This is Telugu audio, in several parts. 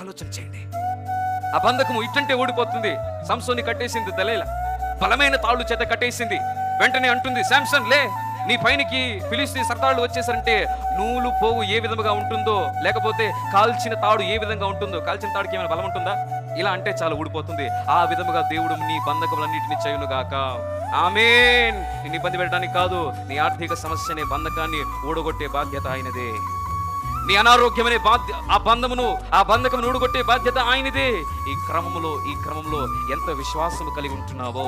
ఆలోచన చేయండి. ఆ బంధకము ఇట్టంటే ఓడిపోతుంది సంసోని కట్టేసింది దళేల. బలమైన తాళ్ళు చేత కట్టేసింది. వెంటనే అంటుంది శాంసన్ లే నీ పైనకి పిలిస్తే సర్దాళ్ళు వచ్చేసారంటే నూలు పోగు ఏ విధముగా ఉంటుందో లేకపోతే కాల్చిన తాడు ఏ విధంగా ఉంటుందో కాల్చిన తాడుకి ఏమైనా బలం ఉంటుందా? ఇలా అంటే చాలా ఊడిపోతుంది. ఆ విధముగా దేవుడు నీ బంధకములన్నిటిని చేయునుగాక. ఆమెన్. నిన్ను ఇబ్బంది పెట్టడానికి కాదు నీ ఆర్థిక సమస్యనే బంధకాన్ని ఊడగొట్టే బాధ్యత ఆయనదే. నీ అనారోగ్యమనే బాధ్య ఆ బంధమును ఆ బంధకం నూడుగొట్టే బాధ్యత ఆయనదే. ఈ క్రమములో ఈ క్రమంలో ఎంత విశ్వాసము కలిగి ఉంటున్నావో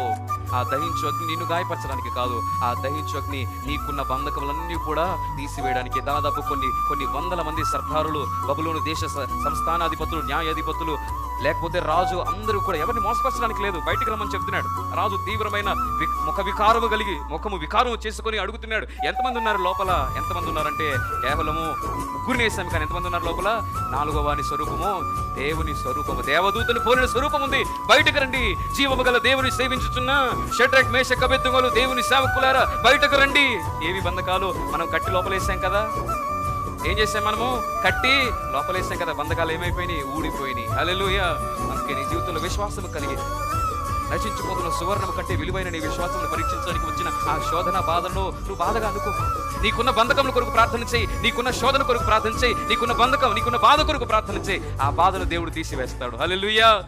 ఆ దహించు అగ్ని నిన్ను గాయపరచడానికి కాదు. ఆ దహించు అగ్ని నీకున్న బంధకములన్నీ కూడా తీసివేయడానికి దాదాపు కొన్ని కొన్ని వందల మంది సర్దారులు బబులోను దేశ సంస్థానాధిపతులు న్యాయాధిపతులు లేకపోతే రాజు అందరూ కూడా ఎవరిని మోసపరచడానికి లేదు. బయటికి రమ్మని చెప్తున్నాడు. రాజు తీవ్రమైన వి- ముఖ వికారము కలిగి ముఖము వికారము చేసుకొని అడుగుతున్నాడు. ఎంతమంది ఉన్నారు లోపల? ఎంతమంది ఉన్నారంటే కేవలము ముగ్గురిని వేసాము కానీ ఎంతమంది ఉన్నారు లోపల? నాలుగో వాని స్వరూపము దేవుని స్వరూపము. దేవదూతని పోలిన స్వరూపం ఉంది. బయటకు రండి. జీవము గల దేవుని సేవించుచున్న షట్రక్ మేష కబెత్తుగోలు దేవుని సేవకులారా బయటకు రండి. ఏవి బంధకాలు? మనం కట్టి లోపలేసాం కదా. ఏం చేసాం మనము? కట్టి లోపలేసాం కదా. బంధకాలు ఏమైపోయినాయి? ఊడిపోయినాయి. అలెలుయ అందుకే నీ జీవితంలో విశ్వాసం కలిగి నశించిపోతున్న సువర్ణము కంటే విలువైన నీ విశ్వాసం పరీక్షించడానికి వచ్చిన ఆ శోధన బాధను నువ్వు బాధగా అనుకో. నీకున్న బంధకముల కొరకు ప్రార్థన చేయి. నీకున్న శోధన కొరకు ప్రార్థన చేయి. నీకున్న బంధకం నీకున్న బాధ కొరకు ప్రార్థన చేయి. ఆ బాధను దేవుడు తీసివేస్తాడు. హలో